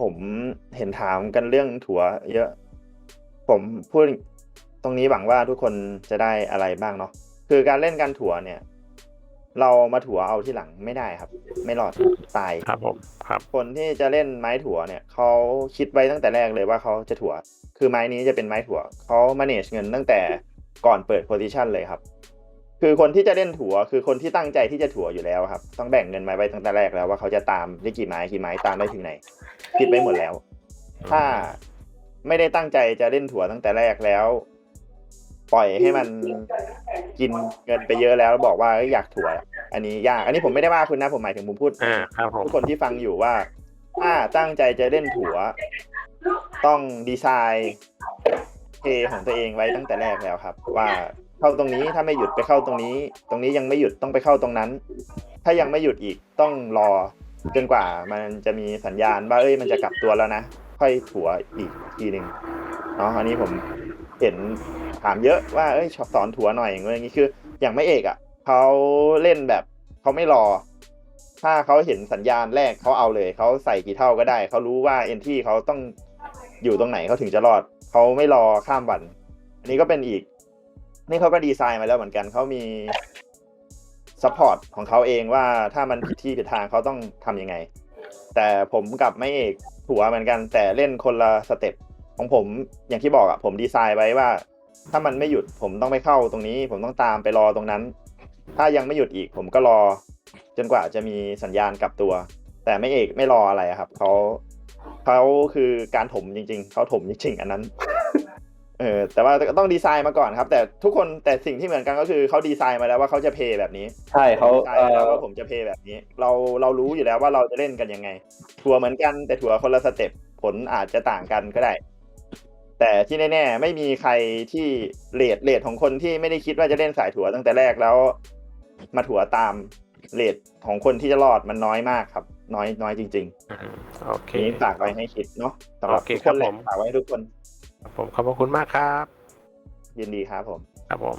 ผมเห็นถามกันเรื่องถั่วเยอะ ผมพูดตรงนี้หวังว่าทุกคนจะได้อะไรบ้างเนาะคือการเล่นการถั่วเนี่ย เรามาถั่วเอาที่หลังไม่ได้ครับ ไม่รอดตายครับผมครับ คนที่จะเล่นไม้ถั่วเนี่ยเขาคิดไว้ตั้งแต่แรกเลยว่าเขาจะถั่ว คือไม้นี้จะเป็นไม้ถั่วเขา manage เงินตั้งแต่ก่อนเปิด position เลยครับ คือคนที่จะเล่นถั่วคือคนที่ตั้งใจที่จะถั่วอยู่แล้วครับ ต้องแบ่งเงินมาไว้ตั้งแต่แรกแล้วว่าเขาจะตามได้กี่ไม้กี่ไม้ตามได้ถึงไหนคิดไว้หมดแล้ว ถ้าไม่ได้ตั้งใจจะเล่นถั่วตั้งแต่แรกแล้ว ปล่อยให้มันกินเงินไปเยอะแล้ว บอกว่าเอ้ยอยากถั่ว อันนี้ยากอันนี้ผมไม่ได้ว่าคุณนะผมหมายถึงผมพูดอ่าครับผมทุกคนที่ฟังอยู่ว่า ถ้าตั้งใจจะเล่นถั่ว ต้องดีไซน์เพย์ของตัวเองไว้ตั้งแต่แรกแล้วครับ ว่า เข้าตรงนี้ ถ้าไม่หยุดไปเข้าตรงนี้ ตรงนี้ยังไม่หยุดต้องไปเข้าตรงนั้น ถ้ายังไม่หยุดอีกต้องรอจนกว่ามันจะมีสัญญาณว่าเอ้ยมันจะกลับตัวแล้วนะค่อยถั่วอีกทีหนึ่งเนาะอันนี้ผมเห็นถามเยอะว่าเอ้ยสอนถั่วหน่อยอย่างเงี้ยอย่างนี้คือ อย่างไม่เอกอะเขาเล่นแบบเขาไม่รอ ถ้าเขาเห็นสัญญาณแรกเขาเอาเลยเขาใส่กี่เท่าก็ได้เขารู้ว่าเอนที่เขาต้องอยู่ตรงไหนเขาถึงจะรอดเขาไม่รอข้ามวัน อันนี้ก็เป็นอีก นี่เขาก็ดีไซน์มาแล้วเหมือนกันเขามีซัพพอร์ตของเขาเองว่าถ้ามันผิดที่ผิดทางเขาต้องทำยังไง แต่ผมกับไม่เอกถัวเหมือนกัน แต่เล่นคนละสเต็ปของผมอย่างที่บอกอะผมดีไซน์ไว้ว่า ถ้ามันไม่หยุดผมต้องไปเข้าตรงนี้ ผมต้องตามไปรอตรงนั้น ถ้ายังไม่หยุดอีกผมก็รอ จนกว่าจะมีสัญญาณกลับตัว แต่ไม่เอกไม่รออะไรครับเขาเขาคือการถมจริง ๆเขาถมจริงๆ อันนั้น เออแต่ว่าก็ต้องดีไซน์มาก่อนครับ แต่ทุกคนแต่สิ่งที่เหมือนกันก็คือเขาดีไซน์มาแล้วว่าเขาจะเพย์แบบนี้ ใช่เขาดีไซเอ่น์มาแล้วอว่าผมจะเพย์แบบนี้ เราเรารู้อยู่แล้วว่าเราจะเล่นกันยังไงทัวร์เหมือนกันแต่ทัวร์คนละสเต็ปผลอาจจะต่างกันก็ได้ แต่ที่แน่ๆไม่มีใครที่เลทเลทของคนที่ไม่ได้คิดว่าจะเล่นสายถัวตั้งแต่แรกแล้ว มาถัวตามเลทของคนที่จะรอดมันน้อยมากครับ น้อยน้อยจริงอืมโอเคๆนี้ฝากไว้ให้คิดเนาะสำหรับโอเคทุกคนเลครัยบผมฝากไว้ให้ทุกคนครับ ผมขอบพระคุณมากครับ ยินดีครับผม ครับผม